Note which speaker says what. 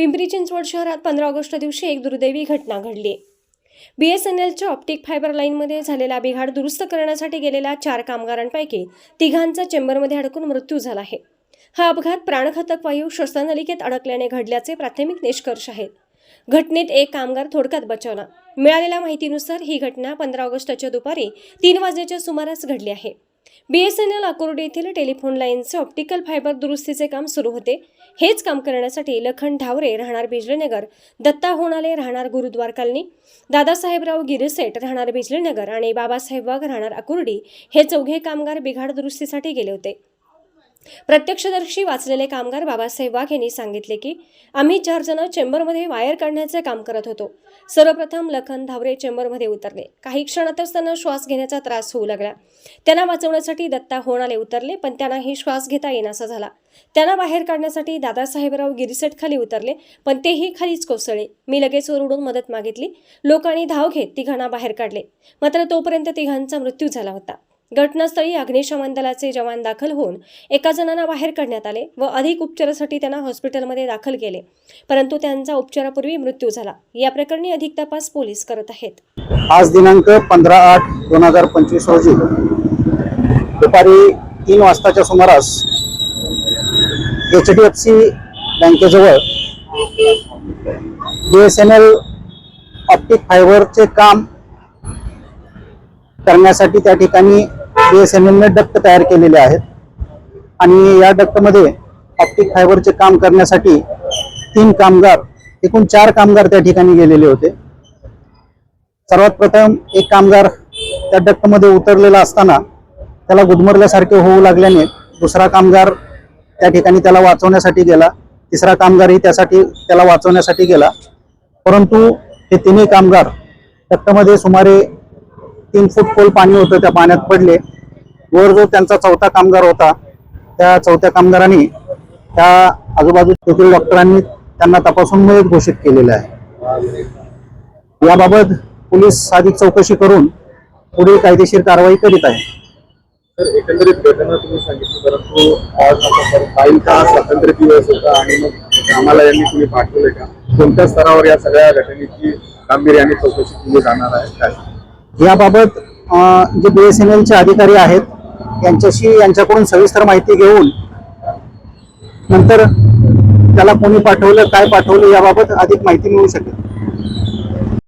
Speaker 1: पिंपरी चिंचवड शहरात पंधरा ऑगस्ट दिवशी एक दुर्दैवी घटना घडली. बी एस एन एलच्या ऑप्टिक फायबर लाईनमध्ये झालेला बिघाड दुरुस्त करण्यासाठी गेलेल्या चार कामगारांपैकी तिघांचा चेंबरमध्ये अडकून मृत्यू झाला आहे. हा अपघात प्राणघातक वायू श्वसनलिकेत अडकल्याने घडल्याचे प्राथमिक निष्कर्ष आहेत घटनेत एक कामगार थोडक्यात बचावला. मिळालेल्या माहितीनुसार ही घटना पंधरा ऑगस्टच्या दुपारी तीन वाजेच्या सुमारास घडली आहे. B S N L Akordi येथील टेलिफोन लाईनचे ऑप्टिकल फायबर दुरुस्तीचे काम सुरू होते. हेच काम करण्यासाठी लखन ढावरे राहणार बिजलीनगर दत्ता होणाले राहणार गुरुद्वार कॉलनी दादासाहेबराव गिरसेट राहणार बिजलीनगर आणि बाबासाहेब वाघ राहणार अकुर्डी हे चौघे कामगार बिघाड दुरुस्तीसाठी गेले होते. प्रत्यक्षदर्शी वाचलेले कामगार बाबासाहेब वाघ यांनी सांगितले की आम्ही चार जण चेंबरमध्ये वायर काढण्याचे काम करत होतो. सर्वप्रथम लखन धावरे चेंबरमध्ये उतरले. काही क्षणातच त्यांना श्वास घेण्याचा त्रास होऊ लागला. त्यांना वाचवण्यासाठी दत्ता होणाले उतरले पण त्यांनाही श्वास घेता येण्यासा झाला. त्यांना बाहेर काढण्यासाठी दादासाहेबराव गिरिसेट खाली उतरले पण तेही खालीच कोसळले. मी लगेच ओरडून मदत मागितली. लोकांनी धाव घेत तिघांना बाहेर काढले. मात्र तोपर्यंत तिघांचा मृत्यू झाला होता. घटनास्थळी अग्निशमन दलाचे जवान दाखल होऊन एका जणांना बाहेर काढण्यात आले व अधिक उपचारासाठी त्यांना हॉस्पिटलमध्ये दाखल केले. परंतु त्यांचा उपचारापूर्वी मृत्यू झाला. या प्रकरणी अधिक तपास पोलीस करत आहेत.
Speaker 2: आज दिनांक पंधरा आठ दोन हजार पंचवीस रोजी दुपारी तीन वाजताच्या सुमारास H D F C बँकेजवळ B S N L optic फायबरचे काम करण्यासाठी त्या ठिकाणी बीएसएनएलने डक्ट तयार केलेले आहेत. आणि या डक्टमध्ये ऑप्टिक फायबरचे काम करण्यासाठी तीन कामगार एकूण चार कामगार त्या ठिकाणी गेलेले होते. सर्वात प्रथम एक कामगार त्या डक्टमध्ये उतरलेला असताना त्याला गुदमरल्यासारखे होऊ लागल्याने दुसरा कामगार त्या ठिकाणी त्याला वाचवण्यासाठी गेला. तिसरा कामगारही त्यासाठी त्याला वाचवण्यासाठी गेला. परंतु हे तिन्ही कामगार डक्टमध्ये सुमारे तीन फूट खोल पाणी होतं त्या पाण्यात पडले. वर जो त्यांचा चौथा कामगार होता त्या चौथ्या कामगारांनी त्या आजूबाजू तेथील डॉक्टरांनी त्यांना तपासून मयत घोषित केलेलं आहे. याबाबत पोलीस अधिक चौकशी करून पुढील कायदेशीर कारवाई करीत आहे.
Speaker 3: तर एकंदरीत घटना तुम्ही सांगितली परंतु आज फाईलचा स्वातंत्र्य दिवस होता आणि मग आम्हाला यांनी तुम्ही पाठवले का? कोणत्या स्तरावर या सगळ्या घटनेची गांभीर्याने चौकशी केली जाणार आहे? काय
Speaker 2: याबाबत जे बी एस एन एलचे अधिकारी आहेत यांच्याशी यांच्याकडून सविस्तर माहिती घेऊन नंतर त्याला कोणी पाठवलं काय पाठवलं याबाबत अधिक माहिती मिळू शकेल.